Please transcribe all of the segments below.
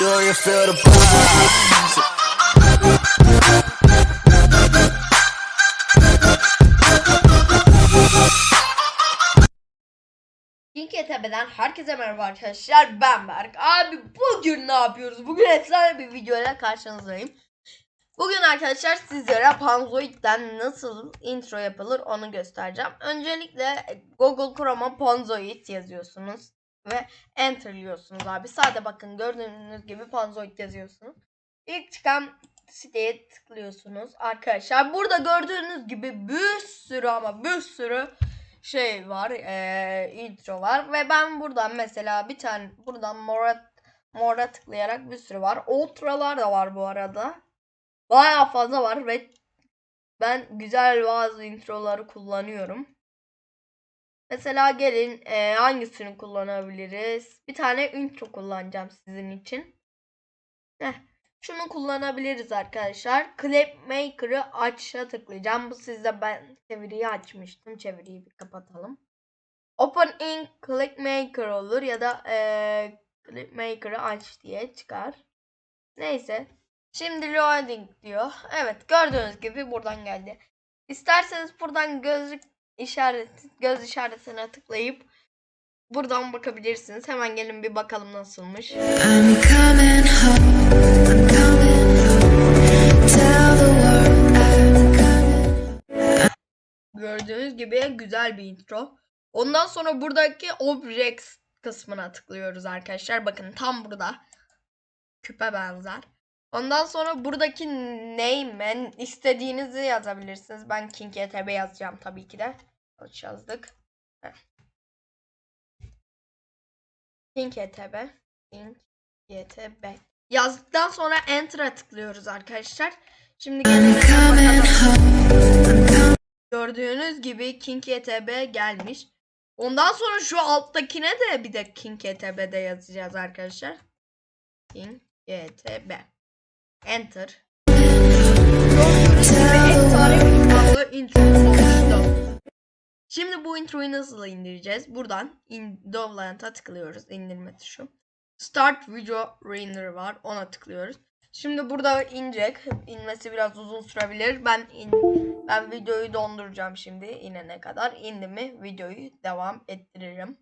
Do herkese merhaba arkadaşlar ben Berk. Abi bugün ne yapıyoruz? Bugün efsane bir videoyla karşınızdayım. Bugün arkadaşlar sizlere Panzoid'den nasıl intro yapılır onu göstereceğim. Öncelikle Google Chrome'a Panzoid yazıyorsunuz ve enterliyorsunuz abi. Sade bakın gördüğünüz gibi Panzoid yazıyorsunuz. İlk çıkan siteye tıklıyorsunuz arkadaşlar. Burada gördüğünüz gibi bir sürü ama bir sürü şey var, eee, intro var ve ben buradan mesela bir tane buradan mora mora tıklayarak bir sürü var. Ultralar da var bu arada. Bayağı fazla var ve ben güzel bazı introları kullanıyorum. Mesela gelin eee, hangisini kullanabiliriz? Bir tane intro kullanacağım sizin için. Heh. Şunu kullanabiliriz arkadaşlar. Clip Maker'ı aç'a tıklayacağım. Bu sizde ben çeviriyi açmıştım. Çeviriyi bir kapatalım. Open in Clip Maker olur ya da eee Clip Maker'ı aç diye çıkar. Neyse. Şimdi loading diyor. Evet gördüğünüz gibi buradan geldi. İsterseniz buradan gözlük işareti, göz işaretine tıklayıp buradan bakabilirsiniz. Hemen gelin bir bakalım nasılmış. I'm coming home. I'm coming home. Tell the world I'm coming. Gördüğünüz gibi güzel bir intro. Ondan sonra buradaki objects kısmına tıklıyoruz arkadaşlar. Bakın tam burada. Küpe benzer. Ondan sonra buradaki name istediğinizi yazabilirsiniz. Ben King ETB yazacağım tabii ki de. Kaç yazdık. Heh. King ETB. King ETB. Yazdıktan sonra Enter'a tıklıyoruz arkadaşlar. Şimdi. Gördüğünüz gibi King ETB gelmiş. Ondan sonra şu alttakine de bir de King ETB'de yazacağız arkadaşlar. King ETB. Enter. Şimdi bu introyu nasıl indireceğiz? Buradan in Dovland'a tıklıyoruz. indirme tuşu. Start Video Render var. Ona tıklıyoruz. Şimdi burada inecek. İnmesi biraz uzun sürebilir. Ben in, ben videoyu donduracağım şimdi inene kadar. İndi mi videoyu devam ettiririm.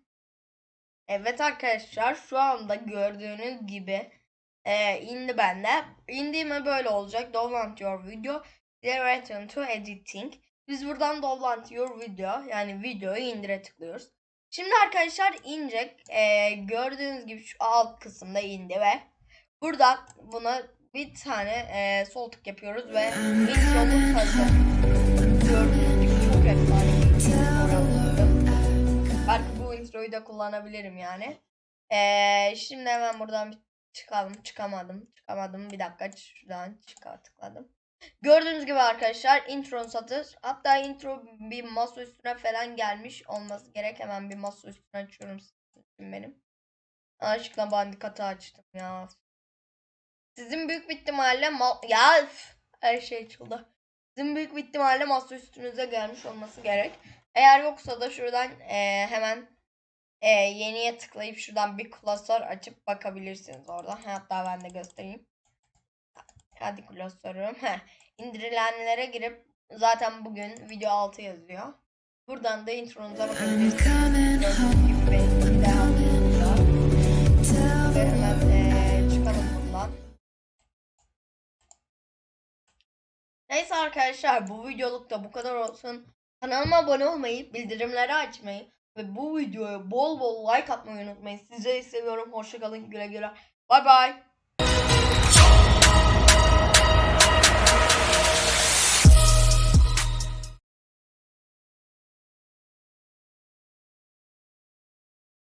Evet arkadaşlar şu anda gördüğünüz gibi e, indi bende. İndiğime böyle olacak. Download your video. Then return to editing. Biz buradan download your video yani videoyu indire tıklıyoruz. Şimdi arkadaşlar inecek. E, gördüğünüz gibi şu alt kısımda indi ve buradan buna bir tane e, sol tık yapıyoruz ve intromuz hazır. Gördüğünüz gibi çok efsane. Belki bu introyu da kullanabilirim yani. E, şimdi hemen buradan bir çıkalım. Çıkamadım. Çıkamadım. Bir dakika şuradan çıkar tıkladım. Gördüğünüz gibi arkadaşlar intro satır. Hatta intro bir masa üstüne falan gelmiş olması gerek. Hemen bir masa üstüne açıyorum sizin benim. Aşkına bandikatı açtım ya. Sizin büyük bir ihtimalle ma- ya her şey açıldı. Sizin büyük bir ihtimalle masa üstünüze gelmiş olması gerek. Eğer yoksa da şuradan eee, hemen eee, yeniye tıklayıp şuradan bir klasör açıp bakabilirsiniz orada. Hatta ben de göstereyim. Hadi klasörüm. Heh. İndirilenlere girip zaten bugün video 6 yazıyor. Buradan da intronuza bakabilirsiniz. Neyse arkadaşlar bu videoluk da bu kadar olsun. Kanalıma abone olmayı, bildirimleri açmayı ve bu videoya bol bol like atmayı unutmayın. Sizleri seviyorum. Hoşçakalın. Güle güle. Bay bay.